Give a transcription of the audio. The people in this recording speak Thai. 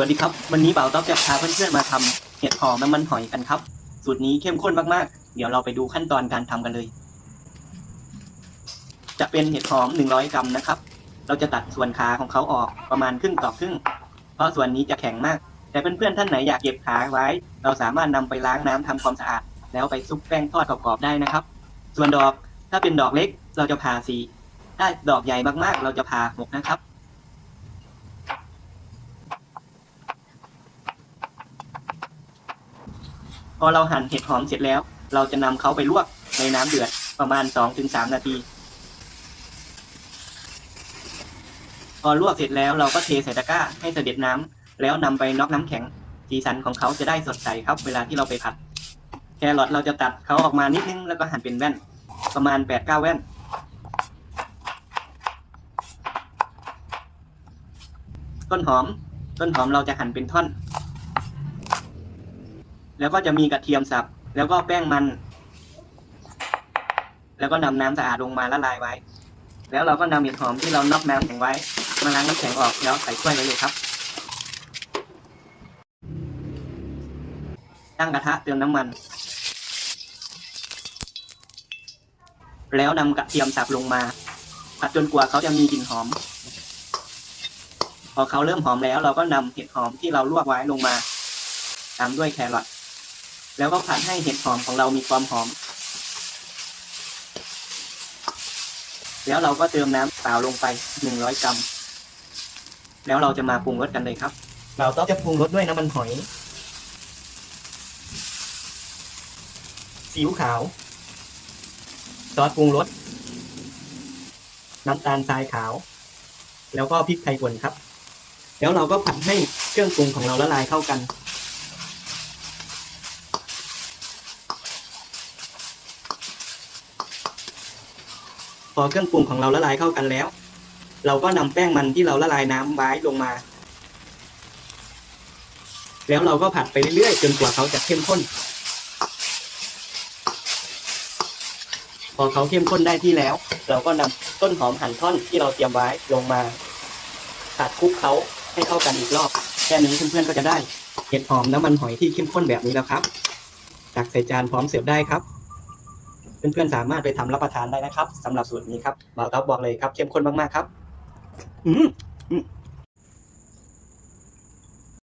วัสดีครับ วันนี้เบาต๊อบจะพาเพื่อนๆมาทำเห็ดหอมน้ำมันหอยกันครับ สูตรนี้เข้มข้นมากๆ เดี๋ยวเราไปดูขั้นตอนการทำกันเลย จะเป็นเห็ดหอม 100 กรัมนะครับ เราจะตัดส่วนขาของเขาออกประมาณครึ่งต่อครึ่ง เพราะส่วนนี้จะแข็งมาก แต่เพื่อนๆท่านไหนอยากเก็บขาไว้ เราสามารถนำไปล้างน้ำทำความสะอาด แล้วไปซุปแป้งทอดกรอบๆได้นะครับ ส่วนดอกถ้าเป็นดอกเล็กเราจะผ่าสี ถ้าดอกใหญ่มากๆ เราจะผ่าหกนะครับ พอเราหั่นเห็ดหอมเสร็จแล้ว เราจะนำเขาไปลวกในน้ำเดือดประมาณ 2-3 นาที พอลวกเสร็จแล้วเราก็เทใส่ตะกร้าให้เสด็จน้ำแล้วนำไปน็อกน้ำแข็ง สีสันของเขาจะได้สดใสครับ เวลาที่เราไปผัด แครอทเราจะตัดเขาออกมานิดนึงแล้วก็หั่นเป็นแว่น ประมาณ 8-9 แว่นต้นหอม ต้นหอมเราจะหั่นเป็นท่อน แล้วก็จะมีกระเทียมสับ แล้วก็แป้งมัน แล้วก็นำน้ำสะอาดลงมาละลายไว้ แล้วเราก็นำเห็ดหอมที่เรานอกน้ำแข็งไว้ มาล้างน้ำแข็งออกแล้วใส่ถ้วยไว้เลยครับ ตั้งกระทะเติมน้ำมัน แล้วนำกระเทียมสับลงมาผัดจนกว่าเขาจะมีกลิ่นหอม พอเขาเริ่มหอมแล้ว เราก็นำเห็ดหอมที่เราลวกไว้ลงมาตามด้วยแครอท แล้วก็ผัดให้เห็ดหอมของเรามีความหอม แล้วเราก็เติมน้ำเปล่าลงไป 100 กรัม แล้วเราจะมาปรุงรสกันเลยครับ เราต้องจะปรุงรสด้วยน้ำมันหอยซีอิ๊วขาว ซอสปรุงรส น้ำตาลทรายขาว แล้วก็พริกไทยป่นครับ แล้วเราก็ผัดให้เครื่องปรุงของเราละลายเข้ากัน พอเครื่องปรุงของเราละลายเข้ากันแล้ว เราก็นำแป้งมันที่เราละลายน้ำไว้ลงมา แล้วเราก็ผัดไปเรื่อยๆจนกว่าเขาจะเข้มข้น พอเขาเข้มข้นได้ที่แล้ว เราก็นำต้นหอมหั่นท่อนที่เราเตรียมไว้ลงมาผัดคลุกเขาให้เข้ากันอีกรอบแค่นี้เพื่อนๆก็จะได้เห็ดหอมน้ำมันหอยที่เข้มข้นแบบนี้แล้วครับตักใส่จานพร้อมเสิร์ฟได้ครับ เพื่อนๆสามารถไปทำรับประทานได้นะครับสำหรับสูตรนี้ครับบ่าวต๊อบบอกเลยครับเข้มข้นมากๆครับ อืม